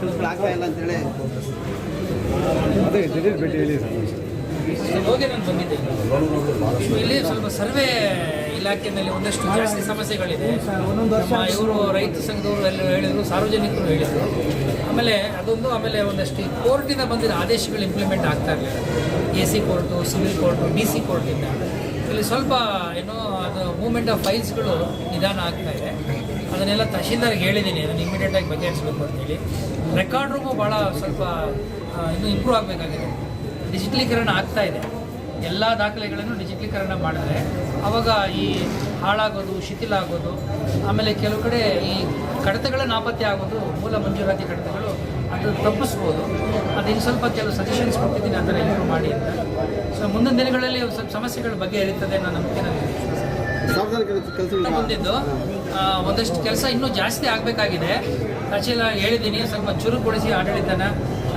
ಕೆಲಸಗಳು ಆಗ್ತಾ ಇಲ್ಲ ಅಂತೇಳಿ. ಅದೇ ದಿಢೀರ್ ಭೇಟಿ ಹೇಳಿ ಹೋಗಿ ನಾನು ಬಂದಿದ್ದೆ. ಇಲ್ಲಿ ಸ್ವಲ್ಪ ಸರ್ವೆ ಇಲಾಖೆಯಲ್ಲಿ ಒಂದಷ್ಟು ಜಾಸ್ತಿ ಸಮಸ್ಯೆಗಳಿದೆ. ಇವರು ರೈತ ಸಂಘದವರು ಎಲ್ಲ ಹೇಳಿದರು ಸಾರ್ವಜನಿಕರು ಹೇಳಿದರು. ಆಮೇಲೆ ಅದೊಂದು ಆಮೇಲೆ ಒಂದಷ್ಟು ಕೋರ್ಟಿಂದ ಬಂದಿರೋ ಆದೇಶಗಳು ಇಂಪ್ಲಿಮೆಂಟ್ ಆಗ್ತಾ ಇರಲಿಲ್ಲ. A C court civil court D C ಕೋರ್ಟಿಂದ. ಇಲ್ಲಿ ಸ್ವಲ್ಪ ಏನೋ ಅದು ಮೂಮೆಂಟ್ ಆಫ್ ಫೈಲ್ಸ್ಗಳು ನಿಧಾನ ಆಗ್ತಾ ಇದೆ. ಅದನ್ನೆಲ್ಲ ತಹಶೀಲ್ದಾರ್ಗೆ ಹೇಳಿದ್ದೀನಿ, ಅದನ್ನು ಇಮಿಡಿಯೇಟಾಗಿ ಬಗೆಹರಿಸಬೇಕು ಅಂತೇಳಿ. ರೆಕಾರ್ಡ್ ರೂಮು ಭಾಳ ಸ್ವಲ್ಪ ಇನ್ನೂ ಇಂಪ್ರೂವ್ ಆಗಬೇಕಾಗಿದೆ. ಡಿಜಿಟಲೀಕರಣ ಆಗ್ತಾ ಇದೆ. ಎಲ್ಲ ದಾಖಲೆಗಳನ್ನು ಡಿಜಿಟಲೀಕರಣ ಮಾಡಿದ್ರೆ ಆವಾಗ ಈ ಹಾಳಾಗೋದು, ಶಿಥಿಲ ಆಗೋದು, ಆಮೇಲೆ ಕೆಲವು ಕಡೆ ಈ ಕಡತಗಳ ನಾಪತ್ತೆ ಆಗೋದು, ಮೂಲ ಮಂಜೂರಾತಿ ಕಡತಗಳು, ಅದು ತಪ್ಪಿಸ್ಬೋದು. ಅದು ಇನ್ನು ಸ್ವಲ್ಪ ಕೆಲವು ಸಜೆಷನ್ಸ್ ಕೊಟ್ಟಿದ್ದೀನಿ ಥರ ಇಂಪ್ರೂವ್ ಮಾಡಿ ಅಂತ. ಸೊ ಮುಂದಿನ ದಿನಗಳಲ್ಲಿ ಸ್ವಲ್ಪ ಸಮಸ್ಯೆಗಳ ಬಗ್ಗೆ ಇರುತ್ತದೆ ಅನ್ನೋ ನಂಬಿಕೆ ನನಗೆ. ಬಂದಿದ್ದು ಒಂದಷ್ಟು ಕೆಲಸ ಇನ್ನೂ ಜಾಸ್ತಿ ಆಗಬೇಕಾಗಿದೆ. ತಹಶೀಲ್ದಾರ್ ಹೇಳಿದ್ದೀನಿ, ಸ್ವಲ್ಪ ಚುರುಕುಗೊಳಿಸಿ ಆಡಳಿತನ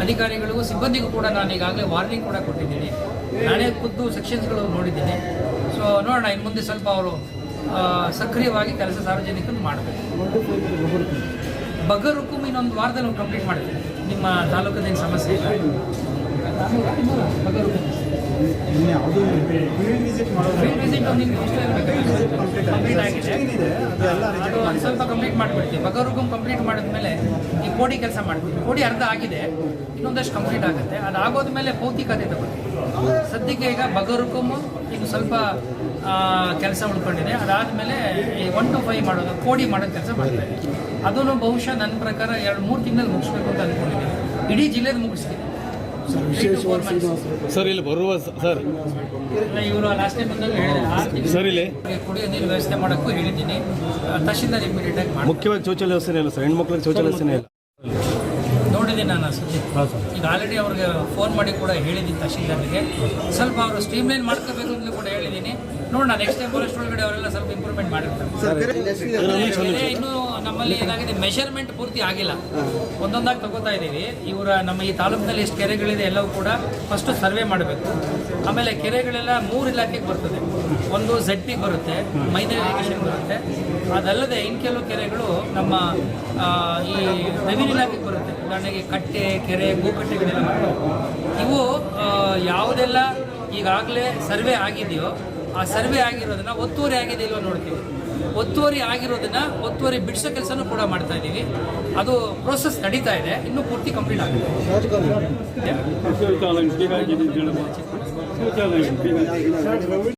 ಅಧಿಕಾರಿಗಳಿಗೂ, ಸಿಬ್ಬಂದಿಗೂ ಕೂಡ ನಾನು ಈಗಾಗಲೇ ವಾರ್ನಿಂಗ್ ಕೂಡ ಕೊಟ್ಟಿದ್ದೀನಿ. ನಾನೇ ಖುದ್ದು ಸೆಕ್ಷನ್ಸ್ಗಳು ನೋಡಿದ್ದೀನಿ. ಸೊ ನೋಡೋಣ, ಇನ್ನು ಮುಂದೆ ಸ್ವಲ್ಪ ಅವರು ಸಕ್ರಿಯವಾಗಿ ಕೆಲಸ ಸಾರ್ವಜನಿಕರು ಮಾಡಬೇಕು. ಬಗರ್ ಹುಕುಮ್ ಇನ್ನೊಂದು ವಾರದಲ್ಲಿ ಕಂಪ್ಲೀಟ್ ಮಾಡ್ತೀನಿ. ನಿಮ್ಮ ತಾಲೂಕದೇನು ಸಮಸ್ಯೆ ಇಲ್ಲ. ಯಾವುದೂ ವಿಸಿಟ್ ಮಾಡೋದು ಸ್ವಲ್ಪ ಕಂಪ್ಲೀಟ್ ಮಾಡಿಬಿಡ್ತೀವಿ ಬಗರ್ಗುಮ್ ಕಂಪ್ಲೀಟ್ ಮಾಡಿದ್ಮೇಲೆ ಈ ಕೋಡಿ ಕೆಲಸ ಮಾಡ್ತೀವಿ ಕೋಡಿ ಅರ್ಧ ಆಗಿದೆ ಇನ್ನೊಂದಷ್ಟು ಕಂಪ್ಲೀಟ್ ಆಗುತ್ತೆ ಅದು ಆಗೋದ್ಮೇಲೆ ಭೌತಿಕತೆ ತಗೊಳ್ತೀವಿ ಸದ್ಯಕ್ಕೆ ಈಗ ಬಗರುಗಮ್ ಈಗ ಸ್ವಲ್ಪ ಕೆಲಸ ಉಳ್ಕೊಂಡಿದೆ ಅದಾದಮೇಲೆ ಈ ಒನ್ ಟು ಫೈವ್ ಮಾಡೋದು ಕೋಡಿ ಮಾಡೋದು ಕೆಲಸ ಮಾಡ್ತಾ ಇದ್ದೀವಿ ಅದನ್ನು ಬಹುಶಃ ನನ್ನ ಪ್ರಕಾರ ಎರಡು ಮೂರು ತಿಂಗಳಲ್ಲಿ ಮುಗಿಸ್ಬೇಕು ಅಂತ ಅಂದ್ಕೊಂಡಿದ್ದೀನಿ ಇಡೀ ಜಿಲ್ಲೆದು ಮುಗಿಸ್ತೀನಿ ಸರ್ ಇಲ್ಲಿ ಬರುವ ಸರ್. ಸರ್ ಇಲ್ಲಿ. ಕುಡಿಯೋ ನೀರು ವ್ಯವಸ್ಥೆ ಮಾಡೋಕ್ಕೂ ಹೇಳಿದ್ದೀನಿ. ತಹಶೀಲ್ದಾರ್ ಇಮಿಡಿಯೇಟ್ ಆಗಿ ಮುಖ್ಯವಾಗಿ ಶೌಚಾಲಯ ವ್ಯವಸ್ಥೆ ಇಲ್ಲ ಸರ್? ಹೆಣ್ಮಕ್ಳಿಗೆ ಶೌಚಾಲಯ ವ್ಯವಸ್ಥೆ ಇಲ್ಲ ನೋಡಿದ್ದೀನಿ ನಾನು ಸುದ್ದಿ. ಈಗ ಆಲ್ರೆಡಿ ಅವ್ರಿಗೆ ಫೋನ್ ಮಾಡಿ ಕೂಡ ಹೇಳಿದ್ದೀನಿ ತಹಶೀಲ್ದಾರ್ಗೆ. ಸ್ವಲ್ಪ ಅವರು ಸ್ಟ್ರೀಮ್ಲೈನ್ ಮಾಡ್ಕೋಬೇಕು ಅಂತ ಕೂಡ ಹೇಳಿದ್ದೀನಿ. ನೋಡೋಣ ನೆಕ್ಸ್ಟ್ ಟೈಮ್ ಬರೋಷ್ಟೊಳಗಡೆ ಅವರೆಲ್ಲ ಸ್ವಲ್ಪ ಇಂಪ್ರೂವ್ಮೆಂಟ್ ಮಾಡಿರ್ತಾರೆ. ಇನ್ನೂ ನಮ್ಮಲ್ಲಿ ಏನಾಗಿದೆ ಮೆಷರ್ಮೆಂಟ್ ಪೂರ್ತಿ ಆಗಿಲ್ಲ. ಒಂದೊಂದಾಗಿ ತಗೋತಾ ಇದ್ದೀವಿ. ಇವರ ನಮ್ಮ ಈ ತಾಲೂಕಿನಲ್ಲಿ ಎಷ್ಟು ಕೆರೆಗಳಿದೆ ಎಲ್ಲವೂ ಕೂಡ ಫಸ್ಟ್ ಸರ್ವೆ ಮಾಡಬೇಕು. ಆಮೇಲೆ ಕೆರೆಗಳೆಲ್ಲ ಮೂರು ಇಲಾಖೆಗೆ ಬರ್ತದೆ. ಒಂದು ಝೆಡ್ ಬರುತ್ತೆ ಮೈನರ್ ಇರಿಗೇಷನ್ ಬರುತ್ತೆ. ಅದಲ್ಲದೆ ಇನ್ನು ಕೆಲವು ಕೆರೆಗಳು ನಮ್ಮ ಈ ರೆವಿನ್ಯೂ ಇಲಾಖೆಗೆ ಬರುತ್ತೆ. ಉದಾಹರಣೆಗೆ ಕಟ್ಟೆ, ಕೆರೆ ಗೋಕಟ್ಟೆಗಳೆಲ್ಲ ಬರ್ತವೆ. ಇವು ಯಾವುದೆಲ್ಲ ಈಗಾಗಲೇ ಸರ್ವೆ ಆಗಿದೆಯೋ, ಆ ಸರ್ವೆ ಆಗಿರೋದನ್ನ ಒತ್ತುವರಿ ಆಗಿದೆ ಇಲ್ವೋ ನೋಡ್ತೀವಿ. ಒತ್ತುವರಿ ಆಗಿರೋದನ್ನ ಒತ್ತುವರಿ ಬಿಡಿಸೋ ಕೆಲಸನೂ ಕೂಡ ಮಾಡ್ತಾ ಇದ್ದೀವಿ. ಅದು ಪ್ರೋಸೆಸ್ ನಡೀತಾ ಇದೆ. ಇನ್ನೂ ಪೂರ್ತಿ ಕಂಪ್ಲೀಟ್ ಬೇಕಾಗಿದೆ.